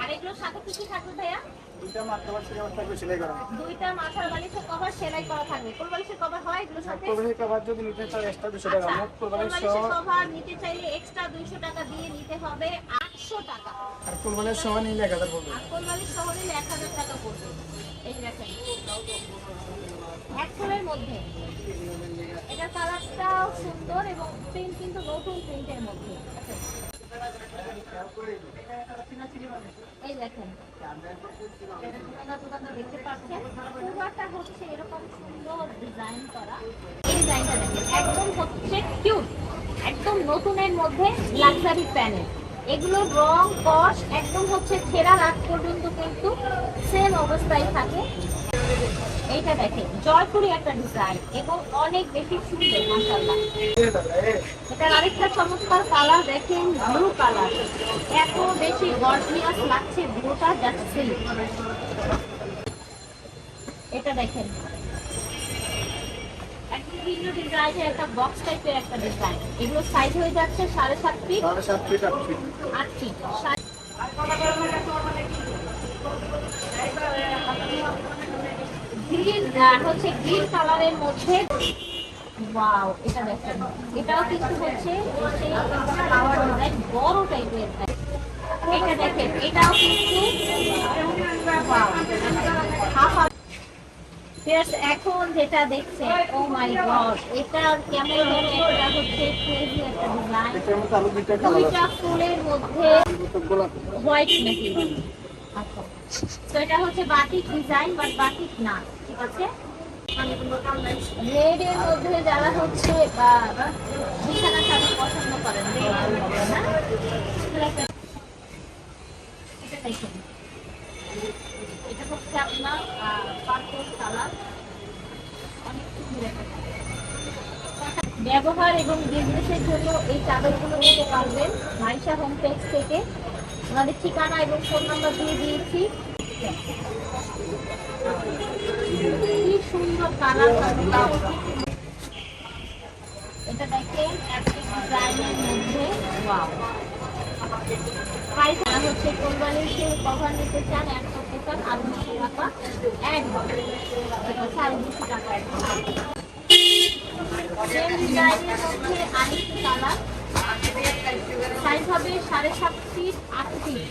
আর এগুলোর সাথে কি কি থাকবে ভাইয়া? দুইটা সেলাই করা। দুইটা মাথার বালিশের কভার সেলাই করা থাকবে। কোন বালিশের কভার হয় এগুলোর সাথে? কোরবানির কভার যদি নিতে চান এক্সট্রা দুশো টাকা। আচ্ছা মোট কোন বালিশের কভার নিতে চাইলে এক্সট্রা 200 টাকা দিয়ে নিতে হবে 800 টাকা। আর কোরবানির সহ নিলে এক হাজার পড়বে। আর কোন বালিশ সহ নিলে 1000 টাকা পড়বে। এই দেখেন এক ফুলের মধ্যে। এটা কালারটাও সুন্দর এবং প্রিন্ট কিন্তু নতুন প্রিন্টের মধ্যে এই দেখেন আপনারা দোকানটা দেখতে একদম হচ্ছে কিউট একদম নতুনের মধ্যে লাক্সারি প্যানেল এগুলোর রং কষ একদম হচ্ছে ছেঁড়া রাত পর্যন্ত কিন্তু সেম অবস্থায় থাকে এইটা দেখেন জয়পুরি একটা ডিজাইন এবং অনেক বেশি সুন্দর মাশাআল্লাহ। এটার আরেকটা চমৎকার কালার দেখেন ব্লু কালার এত বেশি গর্জিয়াস লাগছে ব্লুটা সিল্ক এটা দেখেন। ডিজাইনের একটা বক্স টাইপের একটা ডিজাইন এগুলো সাইজ হয়ে যাচ্ছে সাড়ে সাত ফিট সাড়ে সাত ফিট আট ফিট আট ফিট গ্রিন কালারের মধ্যে ওয়াও এটা দেখেন। এটাও কিন্তু হচ্ছে সেই বড় টাইপের এটা দেখেন এটাও কিন্তু wow, half এখন যেটা দেখছেন ও মাই গড এটা কেমন হচ্ছে ক্রেজি একটা ডিজাইন ফুলের মধ্যে হোয়াইট নাকি আচ্ছা। তো এটা হচ্ছে বাটিক ডিজাইন বাট বাটিক না। মধ্যে হচ্ছে বা পছন্দ না? এটা হচ্ছে আপনার ব্যবহার এবং বিজনেসের জন্য এই চাদরগুলো নিতে পারবেন মাইশা হোম পেজ থেকে। আমাদের ঠিকানা এবং ফোন নাম্বার দিয়ে দিয়েছি। সুন্দর কালার এটা দেখেন, একটা মধ্যে। হচ্ছে সেই কভার নিতে চান একশো টাকা টাকা অ্যাড মধ্যে আরেকটি কালার। সাইজ হবে সাড়ে সাত ফিট আট ফিট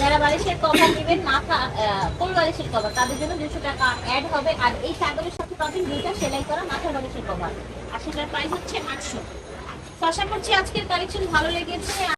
যারা কভার নেবেন মাথা কভার তাদের জন্য দুশো টাকা অ্যাড হবে আর এই সাথে করা মাথা কভার আর সেটার প্রাইস হচ্ছে করছি আজকের কালেকশন ভালো লেগেছে।